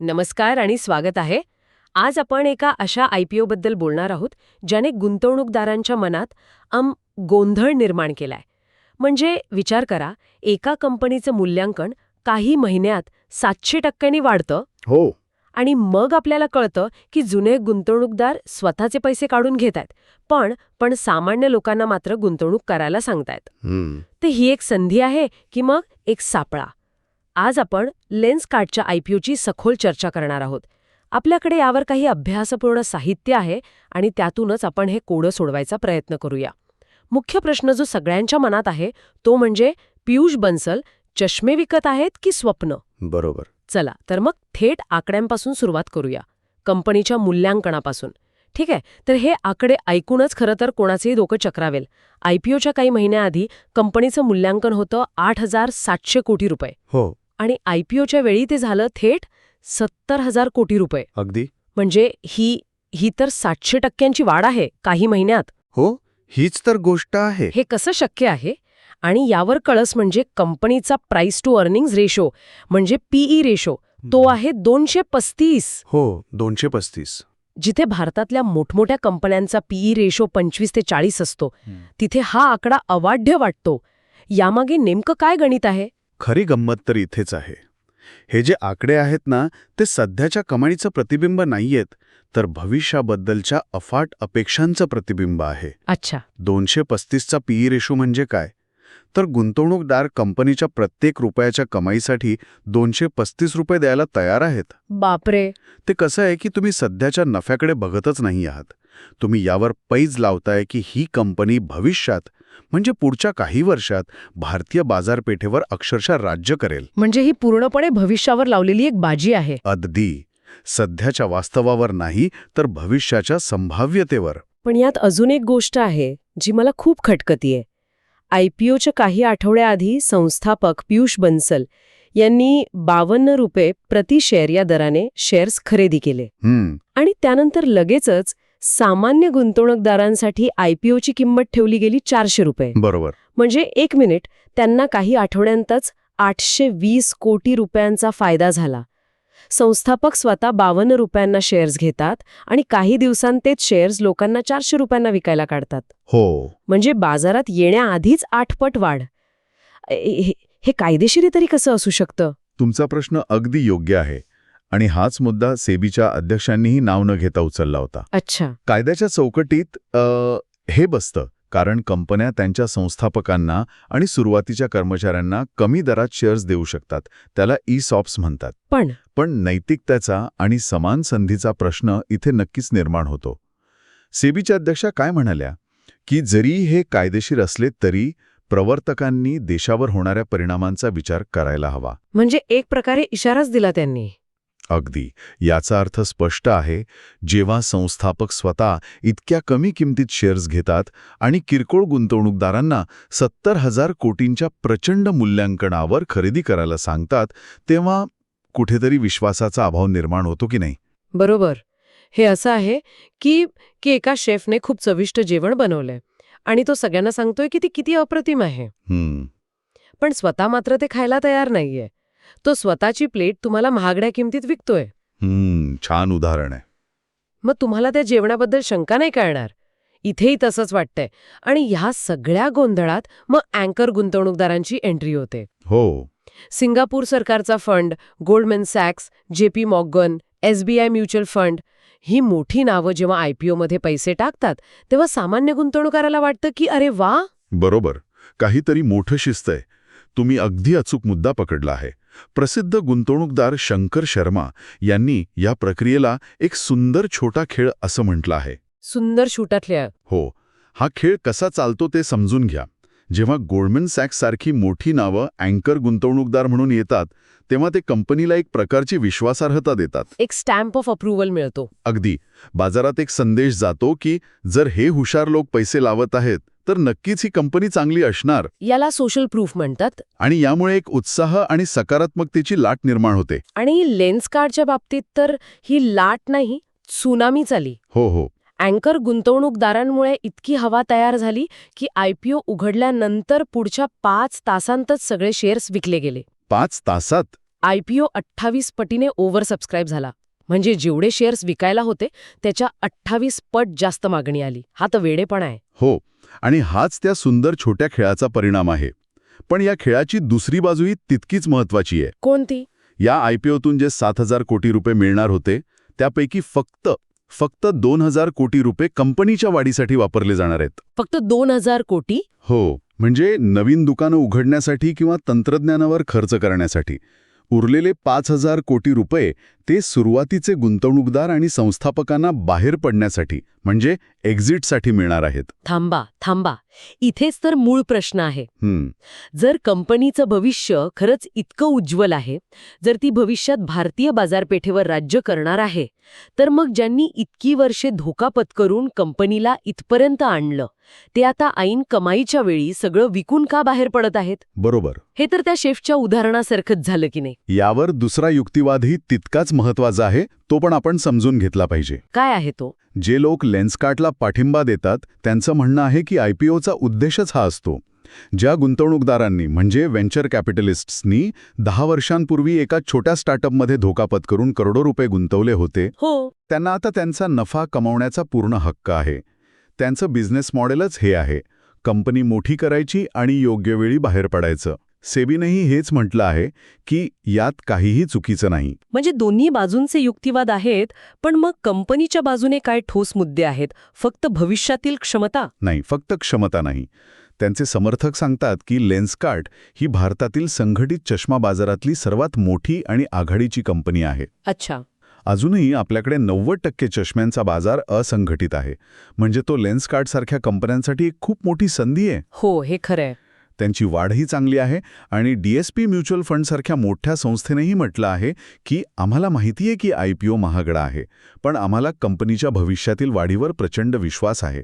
नमस्कार आणि स्वागत आहे. आज आपण एका अशा आय पी ओबद्दल बोलणार आहोत ज्याने गुंतवणूकदारांच्या मनात अम गोंधळ निर्माण केलाय. म्हणजे विचार करा एका कंपनीचं मूल्यांकन काही महिन्यात सातशे टक्क्यांनी वाढतं हो. आणि मग आपल्याला कळतं की जुने गुंतवणूकदार स्वतःचे पैसे काढून घेत आहेत पण पण सामान्य लोकांना मात्र गुंतवणूक करायला सांगतायत. हम्म, ते ही एक संधी आहे की मग एक सापळा. आज आपण लेन्स कार्डच्या आयपीओची सखोल चर्चा करणार आहोत. आपल्याकडे यावर काही अभ्यासपूर्ण साहित्य आहे आणि त्यातूनच आपण हे कोडं सोडवायचा प्रयत्न करूया. मुख्य प्रश्न जो सगळ्यांच्या मनात आहे तो म्हणजे पियुष बन्सल चष्मे विकत आहेत की स्वप्न? बरोबर. चला तर मग थेट आकड्यांपासून सुरुवात करूया. कंपनीच्या मूल्यांकनापासून. ठीक आहे तर हे आकडे ऐकूनच खरं तर कोणाचेही डोकं चक्रावेल. आयपीओच्या काही महिन्याआधी कंपनीचं मूल्यांकन होतं आठ हजार सातशे कोटी रुपये. हो. आणि आयपीओच्या वेळी ते झालं थेट सत्तर हजार कोटी रुपये. अगदी? म्हणजे ही ही तर सातशे टक्क्यांची वाढ आहे काही महिन्यात. हो हीच तर गोष्ट आहे. हे कसं शक्य आहे? आणि यावर कळस म्हणजे कंपनीचा प्राइस टू अर्निंग्ज रेशो म्हणजे पीई रेशो तो आहे दोनशे पस्तीस. हो दोनशे पस्तीस. जिथे भारतातल्या मोठमोठ्या कंपन्यांचा पीई रेशो पंचवीस ते चाळीस असतो तिथे हा आकडा अवाढ्य वाटतो. यामागे नेमकं काय गणित आहे? खरी गंमत तर इथेच आहे. हे जे आकडे आहेत ना ते सध्याच्या कमाईचं प्रतिबिंब नाहीयेत तर भविष्याबद्दलच्या अफाट अपेक्षांचं प्रतिबिंब आहे. अच्छा. दोनशे पस्तीसचा पीई रेशो म्हणजे काय? तर गुंतवणूकदार कंपनीच्या प्रत्येक रुपयाच्या कमाईसाठी दोनशे पस्तीस रुपये द्यायला तयार आहेत. बापरे! ते कसं आहे की तुम्ही सध्याच्या नफ्याकडे बघतच नाही आहात. तुम्ही यावर पैज लावताय की ही कंपनी भविष्यात म्हणजे पुढच्या काही वर्षात भारतीय बाजारपेठेवर अक्षरशः राज्य करेल. म्हणजे ही पूर्णपणे भविष्यावर लावलेली एक बाजी आहे. अगदी सध्याच्या वास्तवावर नाही तर भविष्याच्या संभाव्यतेवर. पण यात अजून एक गोष्ट आहे जी मला खूप खटकतीये आयपीओच्या काही आठवड्याआधी संस्थापक पियुष बन्सल यांनी बावन्न रुपये प्रति शेअर या दराने शेअर्स खरेदी केले. आणि त्यानंतर लगेचच सामान्य गुंतवणूकदारांसाठी आयपीओची किंमत ठेवली गेली चारशे रुपये. बरोबर. म्हणजे एक मिनिट त्यांना काही आठवड्यांतच आठशे वीस कोटी रुपयांचा फायदा झाला. संस्थापक स्वतः बावन्न रुपयांना शेअर्स घेतात आणि काही दिवसांत तेच शेअर्स लोकांना चारशे रुपयांना विकायला काढतात. हो. म्हणजे बाजारात येण्याआधीच आठपट वाढ. हे हे कायदेशीर तरी कसं असू शकतं? तुमचा प्रश्न अगदी योग्य आहे. आणि हाच मुद्दा सेबीच्या अध्यक्षांनीही नाव न घेता उचलला होता. अच्छा. कायद्याच्या चौकटीत हे बसतं कारण कंपन्या त्यांच्या संस्थापकांना आणि सुरुवातीच्या कर्मचाऱ्यांना कमी दरात शेअर्स देऊ शकतात. त्याला ई सॉप्स म्हणतात. पण. पण नैतिकतेचा आणि समान संधीचा प्रश्न इथे नक्कीच निर्माण होतो. सेबीच्या अध्यक्षा काय म्हणाल्या? की जरी हे कायदेशीर असले तरी प्रवर्तकांनी देशावर होणाऱ्या परिणामांचा विचार करायला हवा. म्हणजे एक प्रकारे इशाराच दिला त्यांनी. अगदी. याचा अर्थ स्पष्ट आहे जेव्हा संस्थापक स्वतः इतक्या कमी किमतीत शेअर्स घेतात आणि किरकोळ गुंतवणूकदारांना सत्तर हजार कोटींच्या प्रचंड मूल्यांकनावर खरेदी करायला सांगतात तेव्हा कुठेतरी विश्वासाचा अभाव निर्माण होतो की नाही? बरोबर. हे असं आहे की की एका शेफने खूप चविष्ट जेवण बनवलंय आणि तो सगळ्यांना सांगतोय की ती किती अप्रतिम आहे. पण स्वतः मात्र ते खायला तयार नाहीये. तो स्वतःची प्लेट तुम्हाला महागड्या किमतीत विकतोय. हम्म छान उदाहरण आहे. मग तुम्हाला त्या जेवणाबद्दल शंका नाही कळणार. इथेही तसंच वाटतंय. आणि ह्या सगळ्या गोंधळात मग अँकर गुंतवणूकदारांची एंट्री होते. हो. सिंगापूर सरकारचा fund Goldman sacks JP Morgan SBI mutual fund ही मोठी नावं जेव्हा आयपीओमध्ये पैसे टाकतात तेव्हा सामान्य गुंतवणूकाराला वाटतं की अरे वा! बरोबर. काहीतरी मोठं शिस्त आहे तुम्ही अगदी अचूक मुद्दा पकडला आहे. प्रसिद्ध गुंतवणूकदार शंकर शर्मा यांनी या प्रक्रियेला एक सुंदर छोटा खेळ असं म्हटलं आहे. सुंदर शूटातल्या हो हा खेळ कसा चालतो ते समजून घ्या. जेव्हा गोल्डमॅन सॅक्स सारखी मोठी नावं अँकर गुंतवणूकदार म्हणून येतात तेव्हा ते कंपनीला एक प्रकारची विश्वासार्हता देतात. एक स्टॅम्प ऑफ अप्रुव्हल मिळतो. अगदी. बाजारात एक संदेश जातो की जर हे हुशार लोक पैसे लावत आहेत तर नक्कीच ही कंपनी चांगली असणार. याला सोशल प्रूफ म्हणतात. आणि यामुळे एक उत्साह आणि सकारात्मकतेची लाट निर्माण होते. आणि लेन्स कार्डच्या बाबतीत तर ही लाट नाही सुनामीच आली. हो हो. अँकर गुंतवणूकदारांमुळे इतकी हवा तयार झाली की आयपीओ उघडल्यानंतर पुढच्या पाच तासांतच सगळे शेअर्स विकले गेले. पाच तासात? आयपीओ अठ्ठावीस पटीने ओव्हर सबस्क्राईब झाला. म्हणजे जेवढे शेअर्स विकायला होते त्याच्या अठ्ठावीस पट जास्त मागणी आली. हा तर वेडेपणा आहे. हो. आणि हाच त्या सुंदर छोट्या खेळाचा परिणाम आहे. पण या खेळाची दुसरी बाजूही तितकीच महत्वाची आहे. कोणती? या आयपीओतून जे सात हजार कोटी रुपये मिळणार होते त्यापैकी फक्त फक्त दोन हजार कोटी रुपये कंपनीच्या वाढीसाठी वापरले जाणार आहेत. फक्त दोन हजार कोटी? हो म्हणजे नवीन दुकानं उघडण्यासाठी किंवा तंत्रज्ञानावर खर्च करण्यासाठी. उरलेले पाच हजार कोटी रुपये ते सुरुवातीचे गुंतवणूकदार आणि संस्थापकांना बाहेर पडण्यासाठी. म्हणजे एक्झिटसाठी मिळणार आहेत. थांबा थांबा. इथेच तर मूळ प्रश्न आहे. जर कंपनीचं भविष्य खरंच इतकं उज्ज्वल आहे जर ती भविष्यात भारतीय बाजारपेठेवर राज्य करणार आहे तर मग ज्यांनी इतकी वर्षे धोका पत्करून कंपनीला इथपर्यंत आणलं ते आता ऐन कमाईच्या वेळी सगळं विकून का बाहेर पडत आहेत? बरोबर. हे तर त्या शेफच्या उदाहरणासारखंच झालं की नाही. यावर दुसरा युक्तिवादही तितकाच महत्त्वाचा आहे तो पण आपण समजून घेतला पाहिजे. काय आहे तो? जे लोक लेन्सकार्टला पाठिंबा देतात त्यांचं म्हणणं आहे की आयपीओचा उद्देशच हा असतो. ज्या गुंतवणूकदारांनी म्हणजे व्हेंचर कॅपिटलिस्ट्सनी दहा वर्षांपूर्वी एका छोट्या स्टार्टअपमध्ये धोका पत्करून करोडो रुपये गुंतवले होते हो. त्यांना आता त्यांचा नफा कमावण्याचा पूर्ण हक्क आहे. त्यांचं बिझनेस मॉडेलच हे आहे. कंपनी मोठी करायची आणि योग्य वेळी बाहेर पडायचं. सेबीनेही हेच म्हटलं आहे की यात काहीही चुकीचं नाही. म्हणजे दोन्ही बाजूंचे युक्तिवाद आहेत पण मग कंपनीच्या बाजूने काय ठोस मुद्दे आहेत? फक्त भविष्यातील क्षमता? नाही फक्त क्षमता नाही. त्यांचे समर्थक सांगतात की लेन्सकार्ट ही भारतातील संघटित चष्मा बाजारातली सर्वात मोठी आणि आघाडीची कंपनी आहे. अच्छा. अजूनही आपल्याकडे नव्वद टक्के चष्म्यांचा बाजार असंघटित आहे. म्हणजे तो लेन्सकार्टसारख्या कंपन्यांसाठी एक खूप मोठी संधी आहे. हो हे खरंय त्यांची वाढही चांगली आहे आणि डीएसपी म्युच्युअल फंडसारख्या मोठ्या संस्थेनेही म्हटलं आहे की आम्हाला माहिती आहे की आयपीओ महागडा आहे पण आम्हाला कंपनीच्या भविष्यातील वाढीवर प्रचंड विश्वास आहे.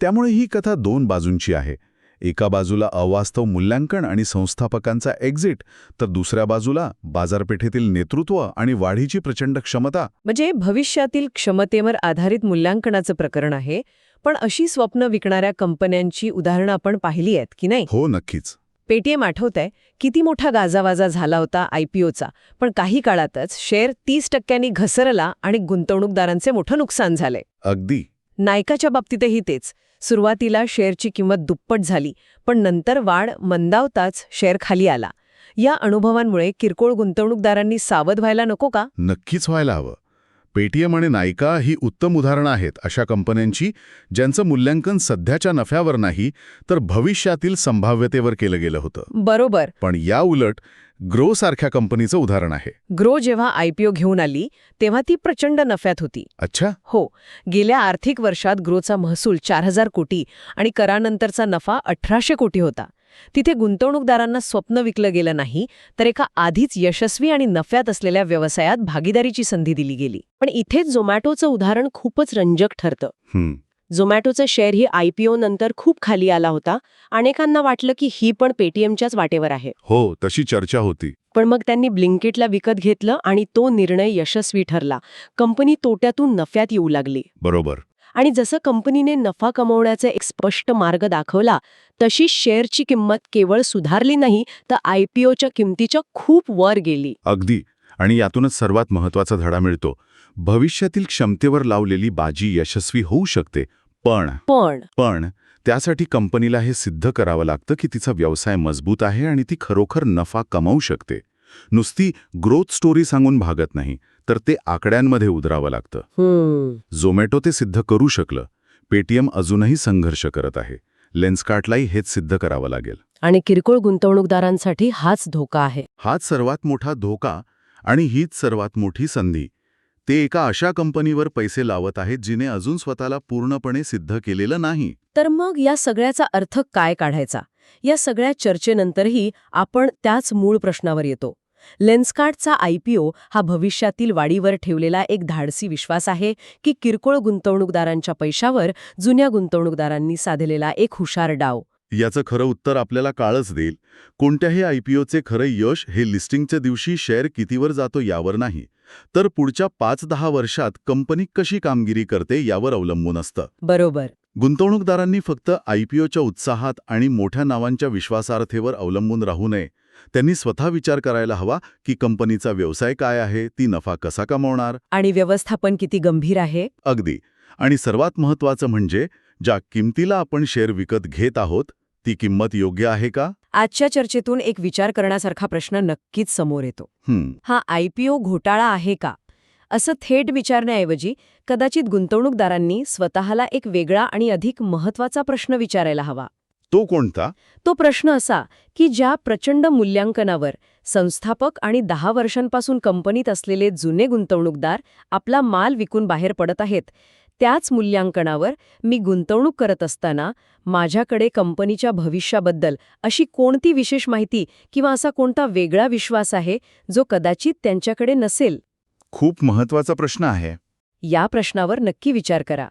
त्यामुळे ही कथा दोन बाजूंची आहे. एका बाजूला अवास्तव मूल्यांकन आणि संस्थापकांचा एक्झिट तर दुसऱ्या बाजूला बाजारपेठेतील नेतृत्व आणि वाढीची प्रचंड क्षमता. म्हणजे भविष्यातील क्षमतेवर आधारित मूल्यांकनाचं प्रकरण आहे पण अशी स्वप्न विकणाऱ्या कंपन्यांची उदाहरणं आपण पाहिली आहेत की नाही? हो नक्कीच. पेटीएम आठवतंय किती मोठा गाजावाजा झाला होता आयपीओचा पण काही काळातच शेअर तीस टक्क्यांनी घसरला आणि गुंतवणूकदारांचे मोठं नुकसान झाले अगदी. नायकाच्या बाबतीतही तेच. सुरुवातीला शेअरची किंमत दुप्पट झाली पण नंतर वाढ मंदावताच शेअर खाली आला. या अनुभवांमुळे किरकोळ गुंतवणूकदारांनी सावध व्हायला नको का? नक्कीच व्हायला हवं. पेटीएम आणि नायका ही उत्तम उदाहरणं आहेत अशा कंपन्यांची ज्यांचं मूल्यांकन सध्याच्या नफ्यावर नाही तर भविष्यातील संभाव्यतेवर केलं गेलं होतं. बरोबर. पण या उलट ग्रो सारख्या कंपनीचं उदाहरण आहे. ग्रो जेव्हा आयपीओ घेऊन आली तेव्हा ती प्रचंड नफ्यात होती. अच्छा. हो. गेल्या आर्थिक वर्षात ग्रोचा महसूल चार हजार कोटी आणि करानंतरचा नफा अठराशे कोटी होता. तिथे गुंतवणूकदारांना स्वप्न विकलं गेलं नाही तर एका आधीच यशस्वी आणि नफ्यात असलेल्या व्यवसायात भागीदारीची संधी दिली गेली. पण इथेच झोमॅटोचं उदाहरण खूपच रंजक ठरतं. झोमॅटोचं शेअर ही आयपीओ नंतर खूप खाली आला होता. अनेकांना वाटलं की ही पण पेटीएमच्याच वाटेवर आहे. हो तशी चर्चा होती. पण मग त्यांनी ब्लिंकेटला विकत घेतलं आणि तो निर्णय यशस्वी ठरला. कंपनी तोट्यातून नफ्यात येऊ लागली. बरोबर. आणि जसं कंपनीने नफा कमवण्याचा एक स्पष्ट मार्ग दाखवला तशी शेअरची किंमत केवळ सुधारली नाही तर आयपीओच्या किमतीच्या खूप वर गेली. अगदी. आणि यातूनच सर्वात महत्त्वाचा धडा मिळतो. भविष्यातील क्षमतेवर लावलेली बाजी यशस्वी होऊ शकते पण. पण. पण. त्यासाठी कंपनीला हे सिद्ध करावं लागतं की तिचा व्यवसाय मजबूत आहे आणि ती खरोखर नफा कमावू शकते. नुसती ग्रोथ स्टोरी सांगून भागत नाही तर ते आकड्यांमध्ये उतरावं लागतं. झोमॅटो ते सिद्ध करू शकलं. पेटीएम अजूनही संघर्ष करत आहे. लेन्सकार्टलाही हेच सिद्ध करावं लागेल. आणि किरकोळ गुंतवणूकदारांसाठी हाच धोका आहे. हाच सर्वात मोठा धोका आणि हीच सर्वात मोठी संधी. ते एका अशा कंपनीवर पैसे लावत आहेत जिने अजून स्वतःला पूर्णपणे सिद्ध केलेलं नाही. तर मग या सगळ्याचा अर्थ काय काढायचा? या सगळ्या चर्चेनंतरही आपण त्याच मूळ प्रश्नावर येतो. लेन्सकार्टचा आयपीओ हा भविष्यातील वाढीवर ठेवलेला एक धाडसी विश्वास आहे की किरकोळ गुंतवणूकदारांच्या पैशावर जुन्या गुंतवणूकदारांनी साधलेला एक हुशार डाव. याचं खरं उत्तर आपल्याला काळच देईल. कोणत्याही आयपीओचे खरं यश हे लिस्टिंगच्या दिवशी शेअर कितीवर जातो यावर नाही. तर पुढच्या पाच दहा वर्षात कंपनी कशी कामगिरी करते यावर अवलंबून असतं. बरोबर. गुंतवणूकदारांनी फक्त आयपीओच्या उत्साहात आणि मोठ्या नावांच्या विश्वासार्हतेवर अवलंबून राहू नये. त्यांनी स्वतः विचार करायला हवा की कंपनीचा व्यवसाय काय आहे ती नफा कसा कमावणार? आणि व्यवस्थापन किती गंभीर आहे? अगदी. आणि सर्वात महत्त्वाचं म्हणजे ज्या किमतीला आपण शेअर विकत घेत आहोत ती किंमत योग्य आहे का? आजच्या चर्चेतून एक विचार करण्यासारखा प्रश्न नक्कीच समोर येतो. हं, आयपीओ घोटाळा आहे का? असं थेट विचारण्याऐवजी कदाचित गुंतवणूकदारांनी स्वतःला एक वेगळा आणि अधिक महत्त्वाचा प्रश्न विचारायला हवा. तो कोणता? तो प्रश्न असा की ज्या प्रचंड मूल्यांकनावर संस्थापक आणि दहा वर्षांपासून कंपनीत असलेले जुने गुंतवणूकदार आपला माल विकून बाहेर पडत आहेत त्याच मूल्यांकनावर मी गुंतवणूक करत असताना माझ्याकडे कंपनीच्या भविष्याबद्दल अशी कोणती विशेष माहिती किंवा असा कोणता वेगळा विश्वास आहे जो कदाचित त्यांच्याकडे नसेल? खूप महत्त्वाचा प्रश्न आहे. या प्रश्नावर नक्की विचार करा.